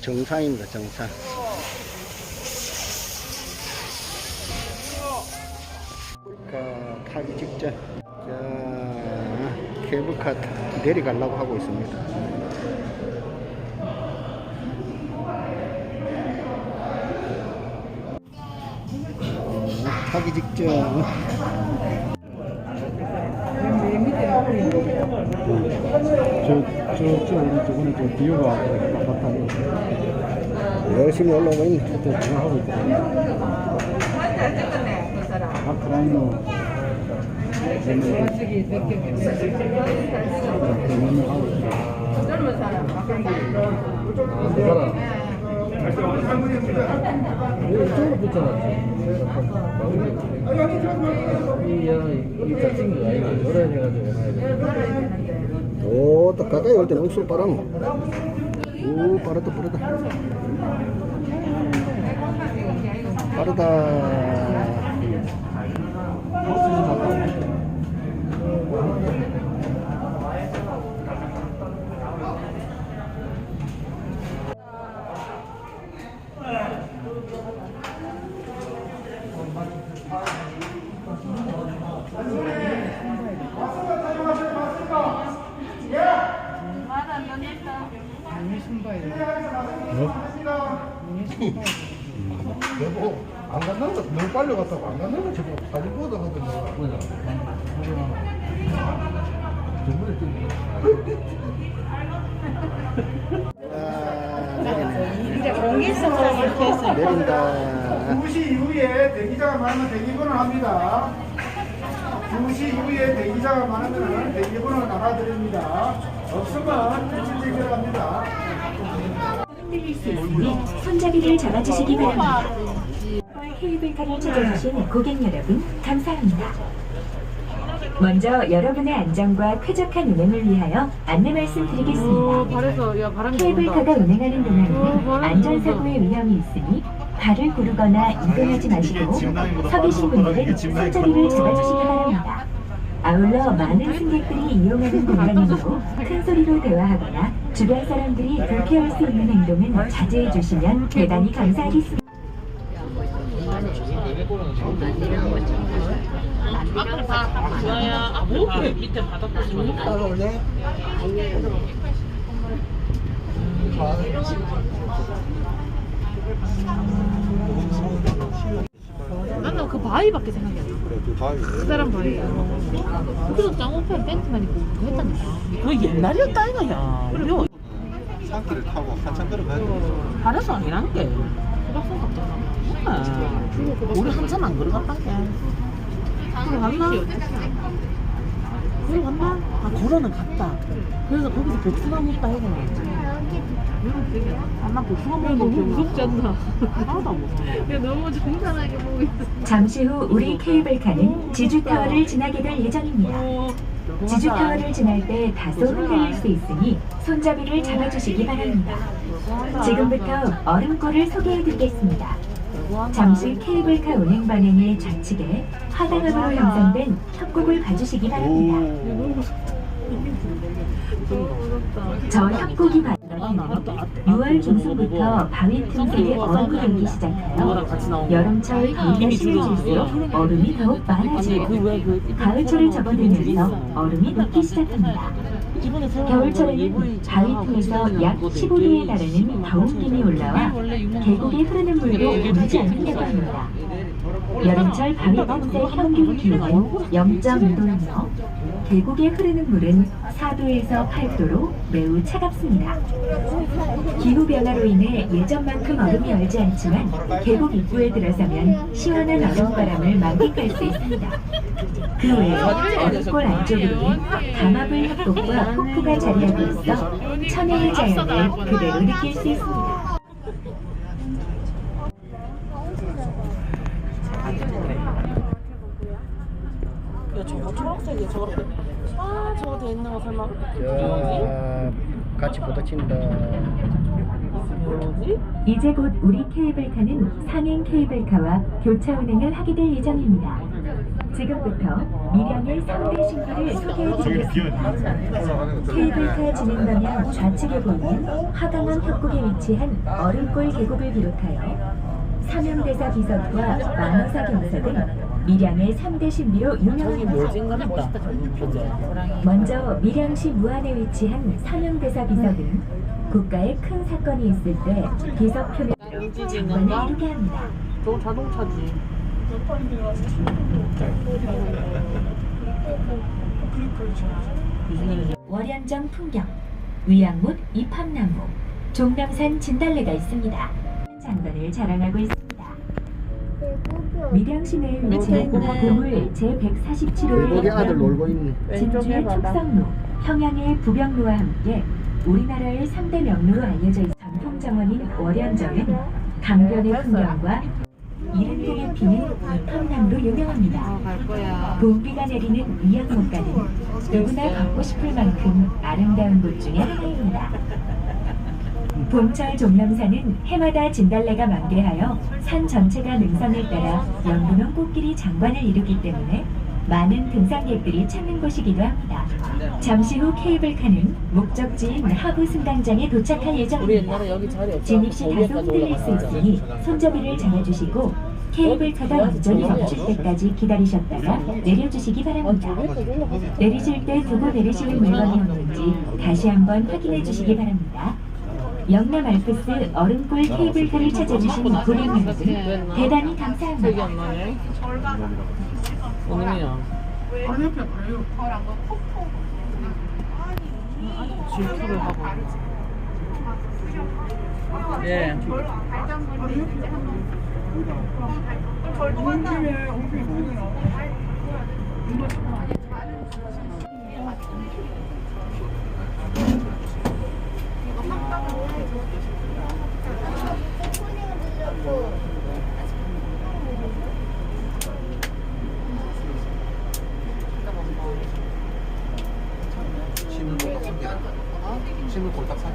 정상입니다, 정상. 가 타기 직전. 자, 케이블카 타- 내려가려고 하고 있습니다. 어, 타기 직전. 저, 저, 저, 우리 저번에 저 디오가 아파트하고 열심히 올라오고 있네. 그때 전화하고 있거든요. 아프라인으로 하고 있어요. 이쪽으로 붙여놨지. 이야, 이 자칭 거 아니고 열어야 해가지고 해놔야 돼. 오, 또 가까이 올 때는 억수로 빠르노. 오, 빠르다, 빠르다. 빠르다. 여보 안 간다는 거 너무 빨리 갔다고 안거 저거 사진 보다. 이제 공개성으로 이렇게 해서 내린다. 2시 이후에 대기자가 많으면 대기번호 합니다 2시 이후에 대기자가 많으면 대기번호 나가드립니다 없으면 일찍대결합니다 있으니 손잡이를 잡아주시기 바랍니다. 케이블카를 찾아주신 고객 여러분 감사합니다. 먼저 여러분의 안전과 쾌적한 운행을 위하여 안내 말씀드리겠습니다. 발에서 야 바람이 케이블카가 운행하는 어, 동안에는 바람이 안전사고의 위험이 있으니 발을 구르거나 이동하지 마시고 서 계신 분들은 손잡이를 잡아주시기 바랍니다. 아울러 많은 승객들이 이용하는 공간이므로 큰 소리로 대화하거나 주변 사람들이 불쾌할 수 있는 행동은 자제해 주시면 대단히 감사하겠습니다. 나는 그 바위밖에 나. 그 커다란 바위. 거기서 짱오pen 벤트만 입고 그거 했다니까. 그 옛날이었다 이거야. 우리 산길을 타고 한참 걸어가야 돼 알아서 아니란 게. 호박성 같잖아. 아, 우리 한참 안 걸어갔단 게. 걸어갔나? 걸어갔나? 아, 걸어는 갔다. 그래서 거기서 복숭아무 따 해가 잠시 후 우리 케이블카는 지주타워를 지나게 될 예정입니다. 지주타워를 지날 때 다소 흔들릴 수 있으니 손잡이를 잡아주시기 바랍니다. 지금부터 얼음골을 소개해드리겠습니다. 잠시 케이블카 운행 방향의 좌측에 화강암으로 형성된 협곡을 봐주시기 바랍니다. 저 협곡이 바로 6월 중순부터 바위 틈새에 얼음이 녹기 시작하여 여름철 가위가 심해질수록 얼음이 더욱 많아지고 가을철을 접어들면서 얼음이 녹기 시작합니다. 겨울철에는 바위 틈에서 약 15도에 달하는 더운 기이 올라와 계곡에 흐르는 물도 오르지 않는다고 합니다. 여름철 바위 틈새 평균 기온은 0.2도이며 계곡에 흐르는 물은 4도에서 8도로 매우 차갑습니다. 기후 변화로 인해 예전만큼 얼음이 얼지 않지만 계곡 입구에 들어서면 시원한 얼음바람을 만끽할 수 있습니다. 그 외에 얼음골 안쪽으로는 가마불 협곡과 폭포가 자리하고 있어 천혜의 자연을 그대로 느낄 수 있습니다. 야, 저거 초록색이야, 저거. 아, 저거 돼 있는 거 설마. 자, 같이 부딪힌다. 뭐지? 이제 곧 우리 케이블카는 상행 케이블카와 교차 운행을 하게 될 예정입니다. 지금부터 밀양의 3대 신기를 소개해드리겠습니다. 케이블카 진행 방향 좌측에 보이는 화강암 협곡에 위치한 얼음골 계곡을 비롯하여 삼형대사 비석과 만호사 경사 등 밀양의 3대 신비로 유명합니다. 묘진 같다. 그죠? 먼저 밀양시 무안에 위치한 삼형대사 비석은 국가에 큰 사건이 있을 때 비석 표면으로 장관을 이루게 합니다. 저 자동차지. 월양정 풍경, 위양못 이팝나무, 종남산 진달래가 있습니다. 장관을 자랑하고 있습니다. 밀양시는 지난 동물 제147호의 거기 아들 놀고 있네. 진주의 촉성로, 평양의 부병로와 함께 우리나라의 3대 명로로 알려져 있는 전통 정원인 월양정은 강변의 풍경과 이른동에 피는 이팝나무로 유명합니다. 갈 거야. 봄비가 내리는 위양목가는 누구나 걷고 싶을 만큼 아름다운 곳 중에 하나입니다. 봄철 종남산은 해마다 진달래가 만개하여 산 전체가 능선을 따라 연분홍 꽃길이 장관을 이루기 때문에 많은 등산객들이 찾는 곳이기도 합니다. 잠시 후 케이블카는 목적지인 하부 승강장에 도착할 예정입니다. 진입시 다소 흔들릴 수 있으니 손잡이를 잡아주시고 케이블카가 완전히 멈출 때까지 기다리셨다가 내려주시기 바랍니다. 내리실 때 두고 내리시는 물건이 없는지 다시 한번 확인해 주시기 바랍니다. 영남 알프스 얼음골 케이블카를 찾아주신 고객 여러분 대단히 감사합니다. 안 나네. 오늘이야. 바로 옆에 가요. 질투를 하고. 예. 온 김에 온 꼴딱 삼